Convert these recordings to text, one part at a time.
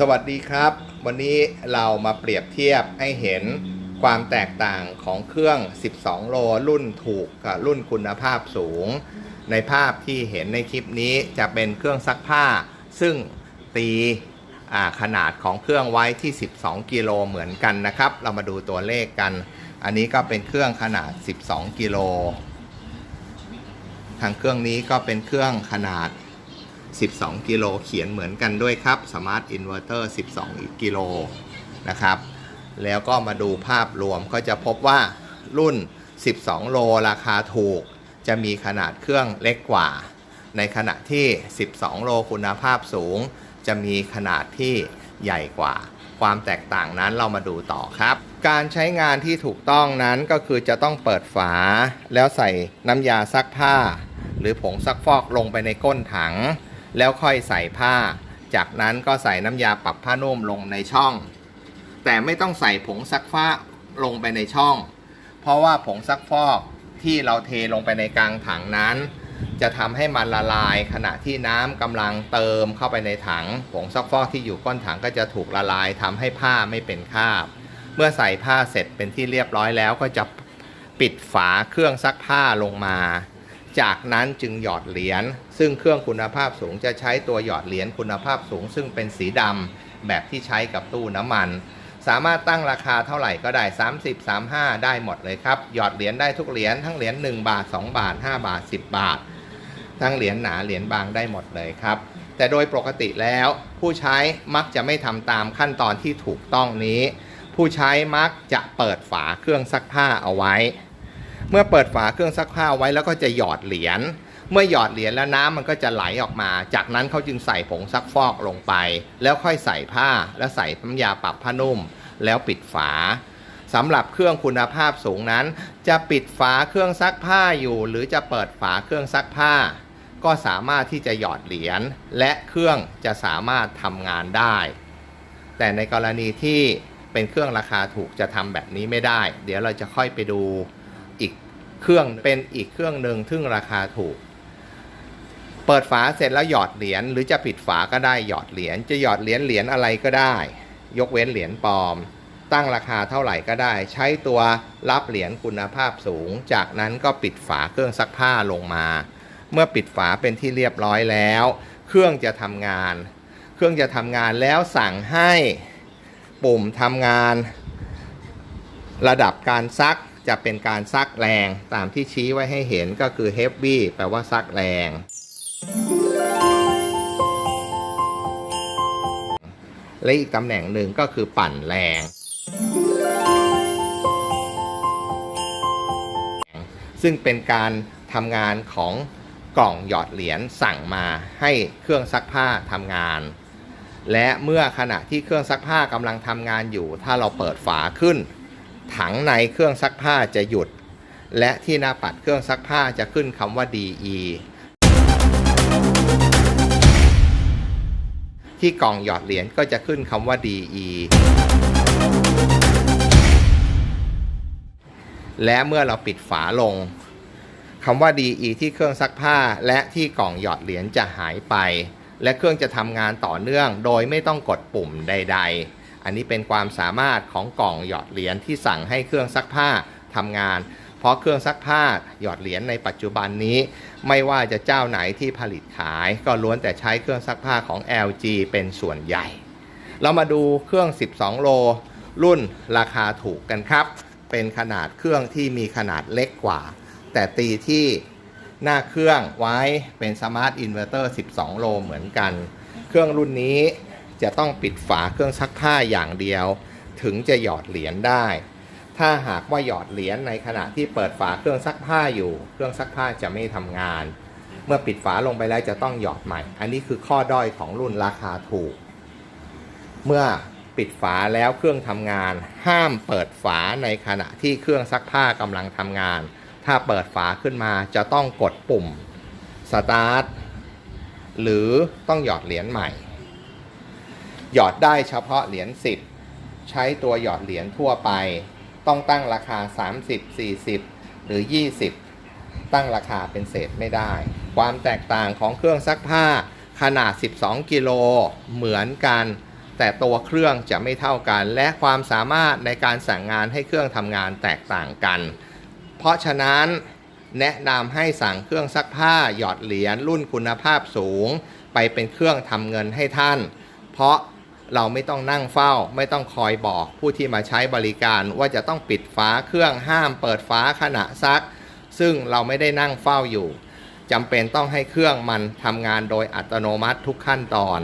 สวัสดีครับ วันนี้เรามาเปรียบเทียบให้เห็นความแตกต่างของเครื่อง 12 โล รุ่นถูกกับรุ่นคุณภาพสูง ในภาพที่เห็นในคลิปนี้จะเป็นเครื่องซักผ้า ซึ่งตีขนาดของเครื่องไว้ที่ 12 กิโลเหมือนกันนะครับ เรามาดูตัวเลขกัน อันนี้ก็เป็นเครื่องขนาด 12 กิโล ทางเครื่องนี้ก็เป็นเครื่องขนาด 12 กิโลเขียนเหมือนกันด้วยครับ Smart Inverter 12 กิโลนะครับ แล้วก็มาดูภาพรวมก็จะพบว่ารุ่น 12 โลราคาถูก จะมีขนาดเครื่องเล็กกว่า ในขณะที่ 12 โลคุณภาพสูง จะมีขนาดที่ใหญ่กว่า ความแตกต่างนั้นเรามาดูต่อครับ การใช้งานที่ถูกต้องนั้นก็คือจะต้องเปิดฝา แล้วใส่น้ำยาซักผ้า หรือผงซักฟอกลงไปในก้นถัง แล้วค่อยใส่ผ้า จากนั้นก็ใส่น้ำยาปรับผ้านุ่มลงในช่อง แต่ไม่ต้องใส่ผงซักผ้าลงไปในช่อง เพราะว่าผงซักฟอกที่เราเทลงไปในกลางถังนั้น จะทำให้มันละลายขณะที่น้ำกำลังเติมเข้าไปในถัง ผงซักฟอกที่อยู่ก้นถังก็จะถูกละลายทำให้ผ้าไม่เป็นคราบ เมื่อใส่ผ้าเสร็จเป็นที่เรียบร้อยแล้วก็จะปิดฝาเครื่องซักผ้าลงมา จากนั้นจึงหยอดเหรียญซึ่งเครื่องคุณภาพสูงจะใช้ตัวหยอดเหรียญคุณภาพสูง ซึ่งเป็นสีดำแบบที่ใช้กับตู้น้ำมัน สามารถตั้งราคาเท่าไหร่ก็ได้ 30 35 ได้หมดเลยครับ หยอดเหรียญได้ทุกเหรียญทั้งเหรียญ1บาท 2 บาท 5 บาท 10 บาท ทั้งเหรียญหนาเหรียญบางได้หมดเลยครับ แต่โดยปกติแล้วผู้ใช้มักจะไม่ทำตามขั้นตอนที่ถูกต้องนี้ ผู้ใช้มักจะเปิดฝาเครื่องซักผ้าเอาไว้ เมื่อเปิดฝาเครื่องซักผ้าไว้แล้วก็จะหยอดเหรียญเมื่อหยอดเหรียญแล้วน้ำมันก็จะไหลออกมา จากนั้นเขาจึงใส่ผงซักฟอกลงไป แล้วค่อยใส่ผ้า แล้วใส่น้ำยาปรับผ้านุ่ม แล้วปิดฝาสำหรับเครื่องคุณภาพสูงนั้น จะปิดฝาเครื่องซักผ้าอยู่ หรือจะเปิดฝาเครื่องซักผ้า ก็สามารถที่จะหยอดเหรียญและเครื่องจะสามารถทำงานได้ แต่ในกรณีที่เป็นเครื่องราคาถูกจะทำแบบนี้ไม่ได้ เดี๋ยวเราจะค่อยไปดู เครื่องเป็นอีกเครื่องหนึ่งซึ่งราคาถูก เปิดฝาเสร็จแล้วหยอดเหรียญหรือจะปิดฝาก็ได้หยอดเหรียญจะหยอดเหรียญเหรียญอะไรก็ได้ ยกเว้นเหรียญปลอม ตั้งราคาเท่าไหร่ก็ได้ ใช้ตัวรับเหรียญคุณภาพสูง จากนั้นก็ปิดฝาเครื่องซักผ้าลงมา เมื่อปิดฝาเป็นที่เรียบร้อยแล้ว เครื่องจะทำงาน เครื่องจะทำงานแล้วสั่งให้ปุ่มทำงาน ระดับการซัก จะเป็นการซักแรงตามที่ชี้ไว้ให้เห็นก็คือ heavy แปลว่าซักแรง และอีกตำแหน่งหนึ่งก็คือปั่นแรง ซึ่งเป็นการทำงานของกล่องหยอดเหรียญสั่งมาให้เครื่องซักผ้าทำงาน และเมื่อขณะที่เครื่องซักผ้ากำลังทำงานอยู่ ถ้าเราเปิดฝาขึ้น ถังในเครื่องซักผ้าจะหยุด และที่หน้าปัดเครื่องซักผ้าจะขึ้นคำว่า DE ที่กล่องหยอดเหรียญก็จะขึ้นคำว่า DE และเมื่อเราปิดฝาลงคำว่า DE ที่เครื่องซักผ้าและที่กล่องหยอดเหรียญจะหายไป และเครื่องจะทำงานต่อเนื่องโดยไม่ต้องกดปุ่มใด ๆ อันนี้เป็นความสามารถของกล่องหยอดเหรียญที่สั่งให้เครื่องซักผ้าทำงาน เพราะเครื่องซักผ้าหยอดเหรียญในปัจจุบันนี้ ไม่ว่าจะเจ้าไหนที่ผลิตขาย ก็ล้วนแต่ใช้เครื่องซักผ้าของ LG เป็นส่วนใหญ่ เรามาดูเครื่อง 12 โล รุ่นราคาถูกกันครับ เป็นขนาดเครื่องที่มีขนาดเล็กกว่า แต่ตีที่หน้าเครื่องไว้เป็น Smart Inverter 12 โลเหมือนกัน เครื่องรุ่นนี้ จะต้องปิดฝาเครื่องซักผ้าอย่างเดียว ถึงจะหยอดเหรียญได้ ถ้าหากว่าหยอดเหรียญในขณะที่เปิดฝาเครื่องซักผ้าอยู่ เครื่องซักผ้าจะไม่ทำงาน เมื่อปิดฝาลงไปแล้วจะต้องหยอดใหม่ อันนี้คือข้อด้อยของรุ่นราคาถูก เมื่อปิดฝาแล้วเครื่องทำงาน ห้ามเปิดฝาในขณะที่เครื่องซักผ้ากำลังทำงาน ถ้าเปิดฝาขึ้นมาจะต้องกดปุ่มสตาร์ทหรือต้องหยอดเหรียญใหม่ หยอดได้เฉพาะเหรียญ10 ใช้ตัวหยอดเหรียญทั่วไป ต้องตั้งราคา 30 40 หรือ 20 ตั้งราคาเป็นเศษไม่ได้ ความแตกต่างของเครื่องซักผ้าขนาด 12 กิโลเหมือนกัน แต่ตัวเครื่องจะไม่เท่ากัน และความสามารถในการสั่งงานให้เครื่องทำงานแตกต่างกัน เพราะฉะนั้นแนะนำให้สั่งเครื่องซักผ้าหยอดเหรียญรุ่นคุณภาพสูง ไปเป็นเครื่องทำเงินให้ท่าน เพราะ เราไม่ต้องนั่งเฝ้า ไม่ต้องคอยบอกผู้ที่มาใช้บริการว่าจะต้องปิดฝาเครื่องห้ามเปิดฝาขณะซัก ซึ่งเราไม่ได้นั่งเฝ้าอยู่จำเป็นต้องให้เครื่องมันทำงานโดยอัตโนมัติทุกขั้นตอน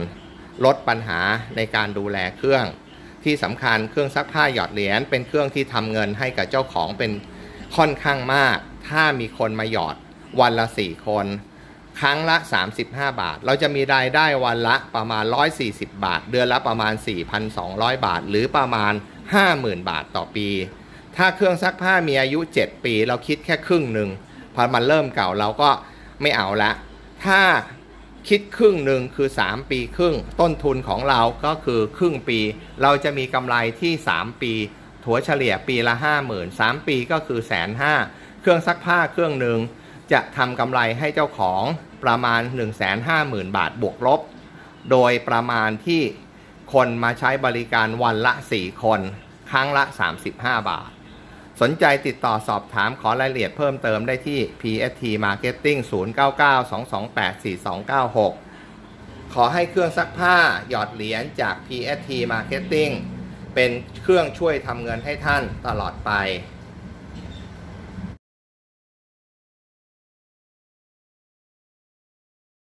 ลดปัญหาในการดูแลเครื่อง ที่สำคัญเครื่องซักผ้าหยอดเหรียญเป็นเครื่องที่ทำเงินให้กับเจ้าของเป็นค่อนข้างมาก ถ้ามีคนมาหยอดวันละ4คน ครั้งละ 35 บาท เราจะมีรายได้วันละประมาณ 140 บาท เดือนละประมาณ 4,200 บาท หรือประมาณ 50,000 บาทต่อปี ถ้าเครื่องซักผ้ามีอายุ 7 ปี เราคิดแค่ครึ่งหนึ่งพอมันเริ่มเก่าเราก็ไม่เอาละ ถ้าคิดครึ่งหนึ่งคือ 3 ปีครึ่ง ต้นทุนของเราก็คือครึ่งปี เราจะมีกำไรที่ 3 ปีถัวเฉลี่ยปีละ 50,000 3 ปีก็คือแสนห้าเครื่องซักผ้าเครื่องหนึ่ง จะทำกำไรให้เจ้าของประมาณ 150,000 บาทบวกลบ โดยประมาณที่คนมาใช้บริการวันละ 4 คน ครั้งละ 35 บาท สนใจติดต่อสอบถามขอรายละเอียดเพิ่มเติมได้ที่ PST Marketing 0992284296 ขอให้เครื่องซักผ้าหยอดเหรียญจาก PST Marketing เป็นเครื่องช่วยทำเงินให้ท่านตลอดไป